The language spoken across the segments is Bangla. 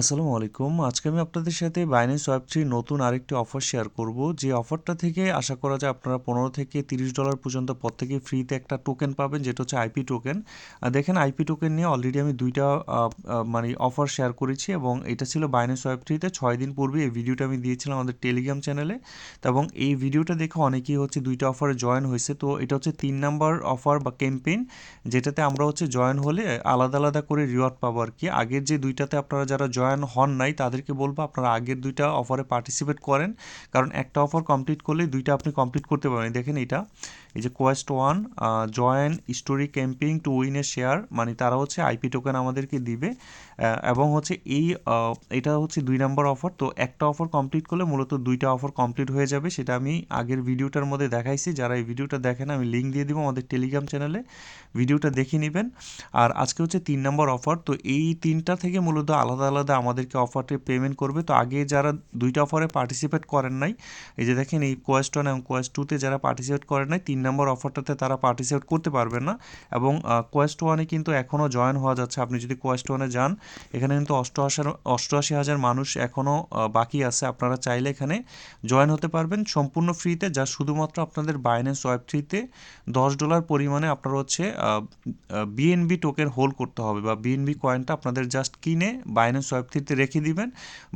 আসসালামু আলাইকুম। আজকে আমি আপনাদের সাথে বাইন্যান্স ওয়েব থ্রির নতুন আরেকটি অফার শেয়ার করব। যে অফারটা থেকে আশা করা যায় আপনারা পনেরো থেকে তিরিশ ডলার পর্যন্ত প্রত্যেকে ফ্রিতে একটা টোকেন পাবেন, যেটা হচ্ছে আইপি টোকেন দেখেন আইপি টোকেন নিয়ে অলরেডি আমি দুইটা মানে অফার শেয়ার করেছি এবং এটা ছিল বাইন্যান্স ওয়েব থ্রিতে ছয় দিন পূর্বে। এই ভিডিওটা আমি দিয়েছিলাম আমাদের টেলিগ্রাম চ্যানেলে এবং এই ভিডিওটা দেখে অনেকেই হচ্ছে দুইটা অফারে জয়েন হয়েছে। তো এটা হচ্ছে তিন নাম্বার অফার বা ক্যাম্পেইন যেটাতে আমরা হচ্ছে জয়েন হলে আলাদা আলাদা করে রিওয়ার্ড পাবো আর কি আগের যে দুইটাতে আপনারা যারা জয়েন হন নাই, তাদেরকে বলব আপনারা আগের দুইটা অফারে পার্টিসিপেট করেন। কারণ একটা অফার কমপ্লিট করলে দুইটা আপনি কমপ্লিট করতে পারবেন। দেখেন এটা। এই যে quest one join story campaign to win a share মানে তারা হচ্ছে আইপি টোকেন আমাদেরকে দিবে। এবং হচ্ছে এই এটা হচ্ছে দুই নম্বর অফার তো একটা অফার কমপ্লিট করলে মূলত দুইটা অফার কমপ্লিট হয়ে যাবে, সেটা আমি আগের ভিডিওটার মধ্যে দেখাইছি। যারা এই ভিডিওটা দেখেন, আমি লিঙ্ক দিয়ে দিব আমাদের টেলিগ্রাম চ্যানেলে ভিডিওটা দেখে নেবেন। আর আজকে হচ্ছে তিন নম্বর অফার তো এই তিনটা থেকে মূলত আলাদা আলাদা আমাদেরকে অফারটি পেমেন্ট করবে। তো আগে যারা দুইটা অফারে পার্টিসিপেট করেন নাই, এই যে দেখেন এই কোয়েস্ট ওয়ান এবং কোয়েস্ট টুতে যারা পার্টিসিপেট করেন নাই, তিন নম্বর অফারটাতে তারা পার্টিসিপেট করতে পারবেন না এবং কোয়েস্ট ওয়ানে কিন্তু এখনও জয়েন হওয়া যাচ্ছে। আপনি যদি কোয়েস্ট ওয়ানে যান, এখানে কিন্তু অষ্টআশি অষ্টআশি হাজার মানুষ এখনও বাকি আছে। আপনারা চাইলে এখানে জয়েন হতে পারবেন সম্পূর্ণ ফ্রিতে, যা শুধুমাত্র আপনাদের বাইন্যান্স ওয়েব থ্রিতে দশ ডলার পরিমাণে আপনার হচ্ছে বিএনবি টোকেন হোল্ড করতে হবে বা বিএনবি কয়েনটা আপনাদের জাস্ট কিনে বাইন্যান্স ওয়েব থ্রিতে রেখে দিবেন।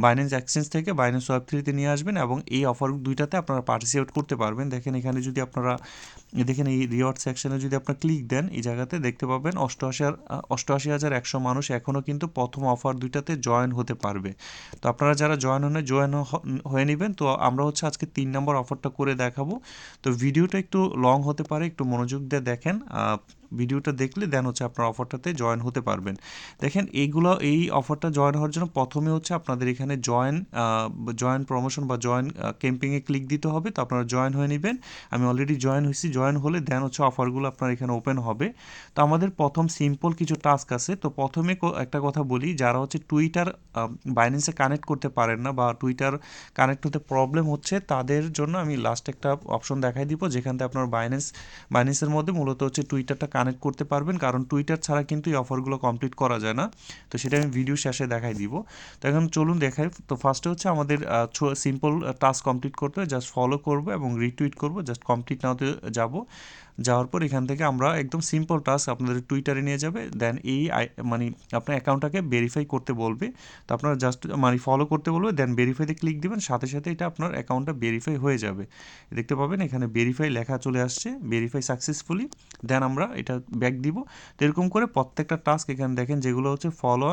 বাইন্যান্স এক্সচেঞ্জ থেকে বাইন্যান্স ওয়েব থ্রিতে নিয়ে আসবেন এবং এই অফার দুইটাতে আপনারা পার্টিসিপেট করতে পারবেন। দেখেন এখানে যদি আপনারা দেখেন এই রিওয়ার্ড সেকশনে যদি আপনারা ক্লিক দেন, এই জায়গাতে দেখতে পাবেন অষ্টআশি অষ্টআশি হাজার একশো মানুষ এখনও কিন্তু প্রথম অফার দুইটাতে জয়েন হতে পারবে। তো আপনারা যারা জয়েন হন জয়েন হয়ে নেবেন। তো আমরা হচ্ছে আজকে তিন নম্বর অফারটা করে দেখাবো। তো ভিডিওটা একটু লং হতে পারে, একটু মনোযোগ দিয়ে দেখেন। ভিডিওটা দেখলে দেন হচ্ছে আপনার অফারটাতে জয়েন হতে পারবেন। দেখেন এইগুলো, এই অফারটা জয়েন হওয়ার জন্য প্রথমে হচ্ছে আপনাদের এখানে জয়েন জয়েন প্রমোশন বা জয়েন ক্যাম্পিংয়ে ক্লিক দিতে হবে, তো আপনারা জয়েন হয়ে নেবেন। আমি অলরেডি জয়েন হয়েছি, জয়েন হলে দেন হচ্ছে অফারগুলো আপনার এখানে ওপেন হবে। তো আমাদের প্রথম সিম্পল কিছু টাস্ক আছে, তো প্রথমে একটা কথা বলি, যারা হচ্ছে টুইটার বাইন্যান্সে কানেক্ট করতে পারেন না বা টুইটার কানেক্ট হতে প্রবলেম হচ্ছে, তাদের জন্য আমি লাস্ট একটা অপশন দেখাই দিব, যেখান আপনার বাইন্যান্স বাইন্যান্সের মধ্যে মূলত হচ্ছে টুইটারটা কানেক্ট করতে পারবেন, কারণ টুইটার ছাড়া কিন্তু এই অফারগুলো কমপ্লিট করা যায় না। তো সেটা আমি ভিডিও শেষে দেখাই দিব। তো এখন চলুন দেখাই। তো ফার্স্টে হচ্ছে আমাদের সিম্পল টাস্ক কমপ্লিট করতে হবে। জাস্ট ফলো করব এবং রিটুইট করব। জাস্ট কমপ্লিট নাওতে যাব। যাওয়ার পর এখান থেকে আমরা একদম সিম্পল টাস্ক আপনাদের টুইটারে নিয়ে যাবে দেন এই মানে আপনার অ্যাকাউন্টটাকে ভেরিফাই করতে বলবে। তো আপনারা জাস্ট মানে ফলো করতে বলবে দেন ভেরিফাইতে ক্লিক দেবেন, সাথে সাথে এটা আপনার অ্যাকাউন্টটা ভেরিফাই হয়ে যাবে। দেখতে পাবেন এখানে ভেরিফাই লেখা চলে আসছে ভেরিফাই সাকসেসফুলি দেন আমরা এটা ব্যাক দিব। তো এরকম করে প্রত্যেকটা টাস্ক এখানে দেখেন, যেগুলো হচ্ছে ফলো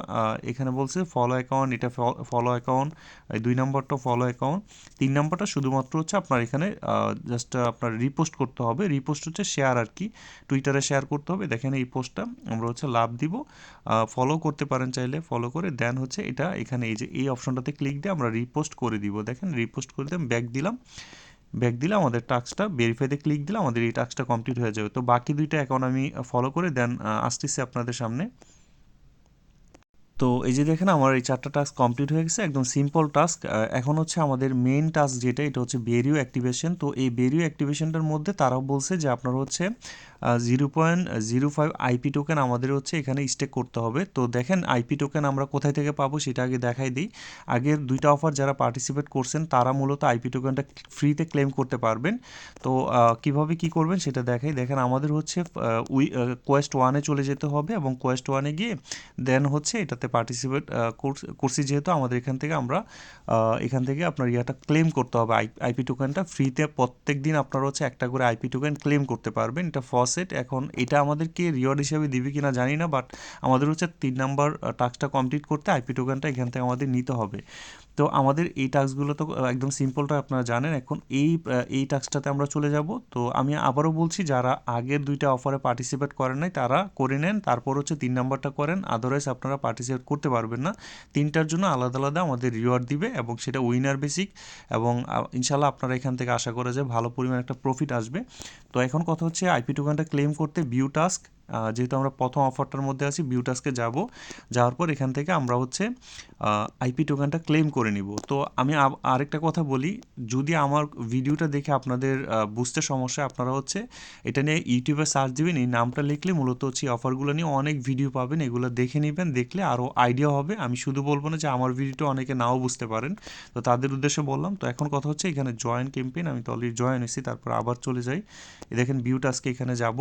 এখানে বলছে ফলো অ্যাকাউন্ট এটা ফলো অ্যাকাউন্ট দুই নম্বরটা ফলো অ্যাকাউন্ট তিন নম্বরটা শুধুমাত্র হচ্ছে আপনার এখানে জাস্ট আপনার রিপোস্ট করতে হবে। রিপোস্ট হচ্ছে শেয়ার আর কি। টুইটারে শেয়ার করতে হবে। দেখেন এই পোস্টটা আমরা হচ্ছে লাভ দিব। ফলো করতে পারেন চাইলে ফলো করে। দেন হচ্ছে এটা এখানে এই যে, এই অপশনটাতে ক্লিক দিয়ে আমরা রিপোস্ট করে দিব। দেখেন রিপোস্ট করে দিলাম ব্যাক দিলাম। ব্যাক দিলে আমাদের টাস্কটা ভেরিফাইতে ক্লিক দিলে আমাদের এই টাস্কটা কমপ্লিট হয়ে যাবে। তো বাকি দুইটা অ্যাকাউন্ট আমি ফলো করে দেন আসতেছি আপনাদের সামনে। তো এই যে দেখেন আমার এই চারটা টাস্ক কমপ্লিট হয়ে গেছে, একদম সিম্পল টাস্ক এখন হচ্ছে আমাদের মেইন টাস্ক যেটা, এটা হচ্ছে বেরিও অ্যাক্টিভেশন তো এই বেরিও অ্যাক্টিভেশনটার মধ্যে তারাও বলছে যে আপনার হচ্ছে zero point zero five IP token আমাদের হচ্ছে এখানে স্টেক করতে হবে। তো দেখেন আইপি টোকেন আমরা কোথায় থেকে পাবো সেটা আগে দেখাই দিই। আগের দুইটা অফার যারা পার্টিসিপেট করছেন, তারা মূলত আইপি টোকেনটা ফ্রিতে ক্লেম করতে পারবেন। তো কীভাবে কি করবেন সেটা দেখাই। দেখেন আমাদের হচ্ছে উই কোয়েস্ট ওয়ানে চলে যেতে হবে এবং কোয়েস্ট ওয়ানে গিয়ে দেন হচ্ছে এটাতে পার্টিসিপেট করছি যেহেতু আমাদের এখান থেকে আমরা এখান থেকে আপনার ইয়াটা ক্লেম করতে হবে। আইপি টোকেনটা ফ্রিতে প্রত্যেক দিন আপনারা হচ্ছে একটা করে আইপি টোকেন ক্লেম করতে পারবেন। এটা ফসেট এখন এটা আমাদেরকে রিওয়ার্ড হিসেবে দিবে কিনা জানি না বাট আমাদের হচ্ছে তিন নাম্বার টাস্কটা কমপ্লিট করতে আইপি টোকেনটা এখান থেকে আমাদের নিতে হবে। তো আমাদের এই টাস্কগুলো তো একদম সিম্পলটা আপনারা জানেন। এখন এই এই টাস্কটাতে আমরা চলে যাব। তো আমি আবারও বলছি, যারা আগের দুইটা অফারে পার্টিসিপেট করেন নাই, তারা করে নেন। তারপর হচ্ছে তিন নাম্বারটা করেন। আদারওয়াইজ আপনারা পার্টিসিপেট করতে পারবেন না। তিনটার জন্য আলাদা আলাদা আমাদের রিওয়ার্ড দিবে এবং সেটা উইনার বেসিক এবং ইনশাল্লাহ আপনারা এখান থেকে আশা করা যায় ভালো পরিমাণ একটা প্রফিট আসবে। তো এখন কথা হচ্ছে আইপি টোকেনটা ক্লেম করতে ভিউ টাস্ক যেহেতু আমরা প্রথম অফারটার মধ্যে আছি ভিউ টাস্কে যাব। যাওয়ার পর এখান থেকে আমরা হচ্ছে আইপি টোকেনটা ক্লেম করে নিব। তো আমি আরেকটা কথা বলি, যদি আমার ভিডিওটা দেখে আপনাদের বুঝতে সমস্যা, আপনারা হচ্ছে এটা নিয়ে ইউটিউবে সার্চ দিবেন, এই নামটা লিখলে মূলত হচ্ছে অফারগুলো নিয়ে অনেক ভিডিও পাবেন, এগুলো দেখে নেবেন, দেখলে আরও আইডিয়া হবে। আমি শুধু বলব না যে আমার ভিডিওটা অনেকে নাও বুঝতে পারেন। তো তাদের উদ্দেশ্যে বললাম, তো এখন কথা হচ্ছে এখানে জয়েন ক্যাম্পেইন আমি তো অলরেডি জয়েন হয়েছি, তারপর আবার চলে যাই। দেখেন ভিউ টাস্কে এখানে যাব।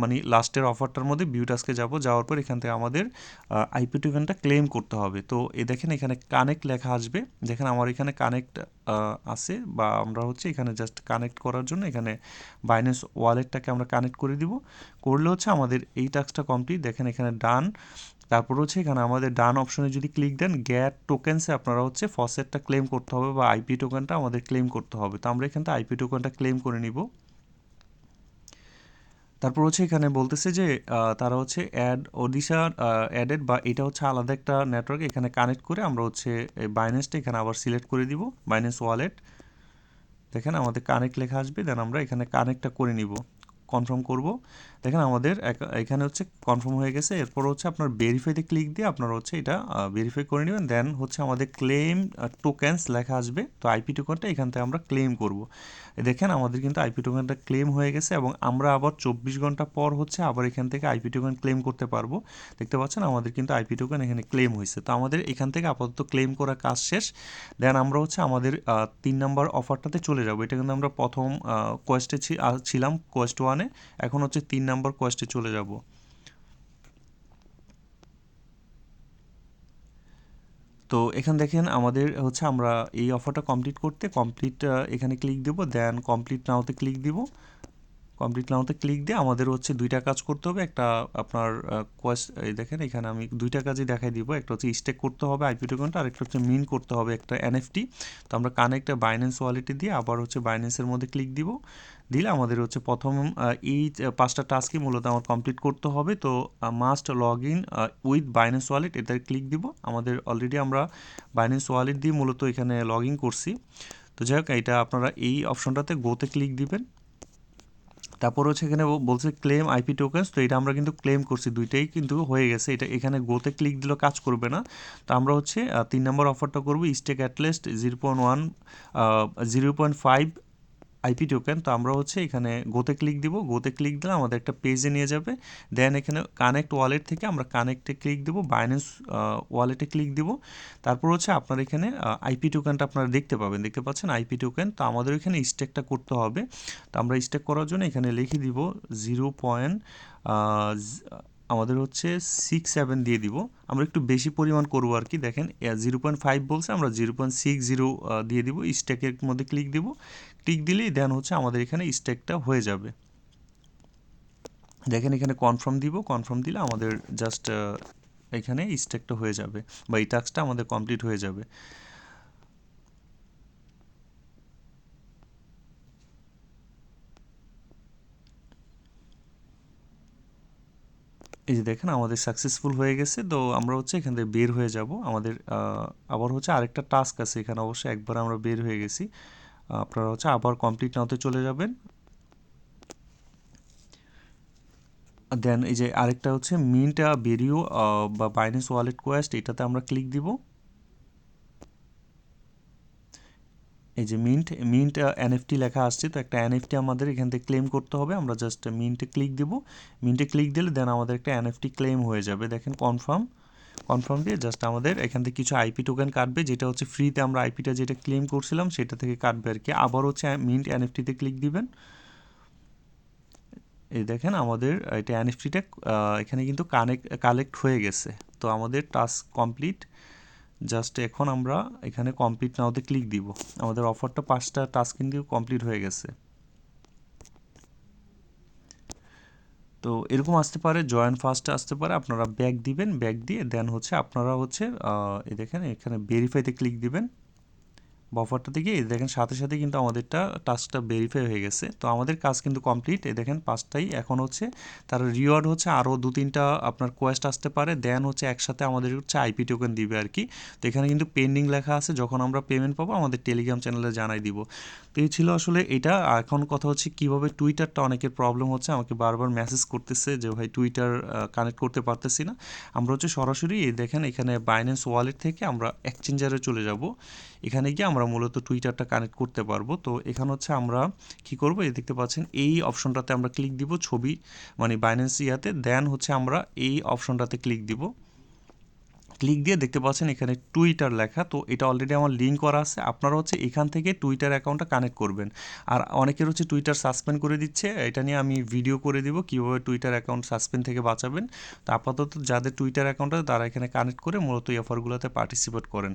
মানে লাস্টের অফারটার মধ্যে ভিউ টাস্কে যাব, যাওয়ার পর এখান থেকে আমাদের আইপি টোকেনটা ক্লেম করতে হবে। তো এ দেখেন এখানে কানেক্ট লেখা আসবে। দেখেন আমার এখানে কানেক্ট আছে বা আমরা হচ্ছে এখানে জাস্ট কানেক্ট করার জন্য এখানে বাইন্যান্স ওয়ালেটটাকে আমরা কানেক্ট করে দিব। করলে হচ্ছে আমাদের এই টাস্কটা কমপ্লিট দেখেন এখানে ডান তারপর হচ্ছে এখানে আমাদের ডান অপশনে যদি ক্লিক দেন গ্যাট টোকেন্সে আপনারা হচ্ছে ফসেটটা ক্লেম করতে হবে বা আইপি টোকেনটা আমাদের ক্লেম করতে হবে। তো আমরা এখান থেকে আইপি টোকেনটা ক্লেম করে নিব। তারপর হচ্ছে এখানে বলতেছে যে তারা হচ্ছে অ্যাড ওডিশা অ্যাডেড বা এটা হচ্ছে আলাদা একটা নেটওয়ার্ক এখানে কানেক্ট করে আমরা হচ্ছে বাইন্যান্সটা এখানে আবার সিলেক্ট করে দিব বাইন্যান্স ওয়ালেট দেখেন আমাদের কানেক্ট লেখা আসবে দেন আমরা এখানে কানেক্টটা করে নিব। কনফার্ম করব। দেখেন আমাদের এখানে হচ্ছে কনফার্ম হয়ে গেছে। এরপর হচ্ছে আপনার ভেরিফাইতে ক্লিক দিয়ে আপনারা হচ্ছে এটা ভেরিফাই করে নেবেন। দেন হচ্ছে আমাদের ক্লেম টোকেন্স লেখা আসবে। তো আইপি টোকেনটা এখান থেকে আমরা ক্লেম করব। দেখেন আমাদের কিন্তু আইপি টোকেনটা ক্লেম হয়ে গেছে এবং আমরা আবার চব্বিশ ঘণ্টা পর হচ্ছে আবার এখান থেকে আইপি টোকেন ক্লেম করতে পারব। দেখতে পাচ্ছেন আমাদের কিন্তু আইপি টোকেন এখানে ক্লেম হয়েছে। তো আমাদের এখান থেকে আপাতত ক্লেম করা কাজ শেষ। দেন আমরা হচ্ছে আমাদের তিন নাম্বার অফারটাতে চলে যাব। এটা কিন্তু আমরা প্রথম কোয়েস্টে ছিলাম। কোয়েস্ট ওয়ানে এখন হচ্ছে তিন নম্বর কোয়েস্টে চলে যাব। তো এখান দেখেন আমাদের হচ্ছে আমরা এই অফারটা কমপ্লিট করতে কমপ্লিট এখানে ক্লিক দেব দেন কমপ্লিট নাওতে ক্লিক দিব। কমপ্লিট নাওতে ক্লিক দিয়ে আমাদের হচ্ছে দুইটা কাজ করতে হবে। একটা আপনার কোয়েস্ট এই দেখেন, এখানে আমি দুইটা কাজই দেখাই দিব। একটা হচ্ছে স্টেক করতে হবে আইপি টোকেনটা আর একটা হচ্ছে মিন করতে হবে একটা এনএফটি তো আমরা কানেক্ট বাইন্যান্স ওয়ালেটে দিয়ে আবার হচ্ছে বাইন্যান্সের মধ্যে ক্লিক দিব। দিলে আমাদের হচ্ছে প্রথম এই পাঁচটা টাস্কই মূলত আমার কমপ্লিট করতে হবে। তো must log in with Binance wallet এটার ক্লিক দিব। আমাদের অলরেডি আমরা বাইন্যান্স ওয়ালেট দিয়ে মূলত এখানে লগ ইন করছি। তো যাই হোক, এটা আপনারা এই অপশনটাতে গোতে ক্লিক দিবেন। তারপর হচ্ছে এখানে বলছে ক্লেম আইপি টোকেন্স তো এটা আমরা কিন্তু ক্লেম করছি, দুইটাই কিন্তু হয়ে গেছে। এটা এখানে গোতে ক্লিক দিলেও কাজ করবে না। তো আমরা হচ্ছে তিন নম্বর অফারটা করব stake at least zero point one zero point five IP token তো আমরা হচ্ছে এখানে গোতে ক্লিক দিব। গোতে ক্লিক দিলে আমাদের একটা পেজে নিয়ে যাবে। দেন এখানে কানেক্ট ওয়ালেট থেকে আমরা কানেক্টে ক্লিক দিব বাইন্যান্স ওয়ালেটে ক্লিক দিব। তারপর হচ্ছে আপনার এখানে আইপি টোকেনটা আপনারা দেখতে পাবেন। দেখতে পাচ্ছেন আইপি টোকেন তো আমাদের এখানে স্টেকটা করতে হবে। তো আমরা স্টেক করার জন্য এখানে লিখে দিব জিরো পয়েন্ট আমাদের হচ্ছে সিক্স সেভেন দিয়ে দিব। আমরা একটু বেশি পরিমাণ করব আর কি, দেখেন জিরো পয়েন্ট ফাইভ বলছে, আমরা জিরো পয়েন্ট সিক্স জিরো দিয়ে দিব স্টেকের মধ্যে ক্লিক দিব। ক্লিক দিলেই দেন হচ্ছে আমাদের এখানে স্টেকটা হয়ে যাবে। দেখেন, এখানে কনফার্ম দিব কনফার্ম দিলে আমাদের জাস্ট এখানে স্টেকটা হয়ে যাবে বা এই টাস্কটা আমাদের কমপ্লিট হয়ে যাবে। এই যে দেখেন, আমাদের সাকসেসফুল হয়ে গেছে, তো আমরা হচ্ছে এখান থেকে বের হয়ে যাব। আমাদের আবার হচ্ছে আরেকটা টাস্ক আছে এখানে অবশ্যই একবার আমরা বের হয়ে গেছি। আপনারা হচ্ছে আবার কমপ্লিট নাওতে চলে যাবেন। দেন এই যে আরেকটা হচ্ছে মিন্ট বেরিও বা বাইন্যান্স ওয়ালেট কোয়েস্ট এটাতে আমরা ক্লিক দিব। এই যে মিন্ট মিন্ট এনএফটি লেখা আসছে, তো একটা এনএফটি আমাদের এখান থেকে ক্লেম করতে হবে। আমরা জাস্ট মিন্টে ক্লিক দিব। মিন্টে ক্লিক দিলে দেন আমাদের একটা এনএফটি ক্লেম হয়ে যাবে। দেখেন কনফার্ম কনফার্ম দিয়ে জাস্ট আমাদের এখান থেকে কিছু আইপি টোকেন কাটবে, যেটা হচ্ছে ফ্রিতে আমরা আইপিটা যেটা ক্লেম করছিলাম, সেটা থেকে কাটবে আর কি। আবার হচ্ছে মিন্ট এনএফটিতে ক্লিক দিবেন। এই দেখেন আমাদের এটা এনএফটিটা এখানে কিন্তু কানেক্ট কালেক্ট হয়ে গেছে। তো আমাদের টাস্ক কমপ্লিট জাস্ট এখন আমরা এখানে কমপ্লিট নাওতে ক্লিক দিব। আমাদের অফারটা পাঁচটা টাস্ক কিন্তু কমপ্লিট হয়ে গেছে। তো এরকম আসতে পারে জয়েন ফার্স্টে আসতে পারে, আপনারা ব্যাক দিবেন ব্যাক দিয়ে দেন হচ্ছে আপনারা হচ্ছে এই দেখেন এখানে ভেরিফাইতে ক্লিক দিবেন। বা অফারটা থেকে এই দেখেন সাথে সাথে কিন্তু আমাদেরটা টাস্কটা ভেরিফাই হয়ে গেছে। তো আমাদের কাজ কিন্তু কমপ্লিট এই দেখেন পাঁচটাই। এখন হচ্ছে তার রিওয়ার্ড হচ্ছে আরও দু তিনটা আপনার কোয়েস্ট আসতে পারে দেন হচ্ছে একসাথে আমাদের হচ্ছে আইপি টোকেন দিবে আর কি। তো এখানে কিন্তু পেন্ডিং লেখা আছে, যখন আমরা পেমেন্ট পাবো, আমাদের টেলিগ্রাম চ্যানেলে জানাই দিব। তো এই ছিল আসলে এটা। এখন কথা হচ্ছে কীভাবে টুইটারটা অনেকের প্রবলেম হচ্ছে, আমাকে বারবার মেসেজ করতেছে যে, ভাই টুইটার কানেক্ট করতে পারতেছি না। আমরা হচ্ছে সরাসরি দেখেন এখানে বাইন্যান্স ওয়ালেট থেকে আমরা এক্সচেঞ্জারে চলে যাব। এখানে গিয়ে আমরা মূলত টুইটারটা কানেক্ট করতে পারব। তো এখানে হচ্ছে আমরা কি করব? এই দেখতে পাচ্ছেন, এই অপশনটাতে আমরা ক্লিক দিব ছবি মানে বাইন্যান্স ইয়াতে দেন হচ্ছে আমরা এই অপশনটাতে ক্লিক দিব। ক্লিক দিয়ে দেখতে পাচ্ছেন এখানে টুইটার লেখা। তো এটা অলরেডি আমার লিঙ্ক করা আছে। আপনারা হচ্ছে এখান থেকে টুইটার অ্যাকাউন্টটা কানেক্ট করবেন। আর অনেকের হচ্ছে টুইটার সাসপেন্ড করে দিচ্ছে। এটা নিয়ে আমি ভিডিও করে দিব কীভাবে টুইটার অ্যাকাউন্ট সাসপেন্ড থেকে বাঁচাবেন। তো আপাতত যাদের টুইটার অ্যাকাউন্ট আছে, তারা এখানে কানেক্ট করে মূলত এই অফারগুলোতে পার্টিসিপেট করেন।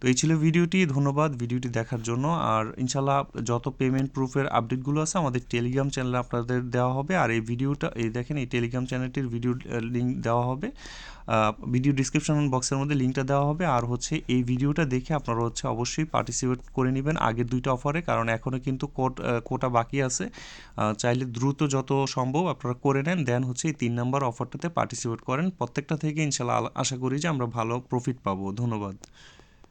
তো এই ছিল ভিডিওটি। ধন্যবাদ ভিডিওটি দেখার জন্য। আর ইনশাল্লাহ যত পেমেন্ট প্রুফের আপডেটগুলো আছে, আমাদের টেলিগ্রাম চ্যানেলে আপনাদের দেওয়া হবে। আর এই ভিডিওটা এই দেখেন, এই টেলিগ্রাম চ্যানেলটির ভিডিও লিঙ্ক দেওয়া হবে। ভিডিও ডিসক্রিপশন বক্সের মধ্যে লিঙ্কটা দেওয়া হবে। আর হচ্ছে এই ভিডিওটা দেখে আপনারা হচ্ছে অবশ্যই পার্টিসিপেট করে নেবেন আগের দুইটা অফারে কারণ এখনও কিন্তু কোট কোটা বাকি আছে। চাইলে দ্রুত যত সম্ভব আপনারা করে নেন, দেন হচ্ছে এই তিন নাম্বার অফারটাতে পার্টিসিপেট করেন। প্রত্যেকটা থেকে ইনশাল্লাহ, আশা করি যে আমরা ভালো প্রফিট পাবো। ধন্যবাদ।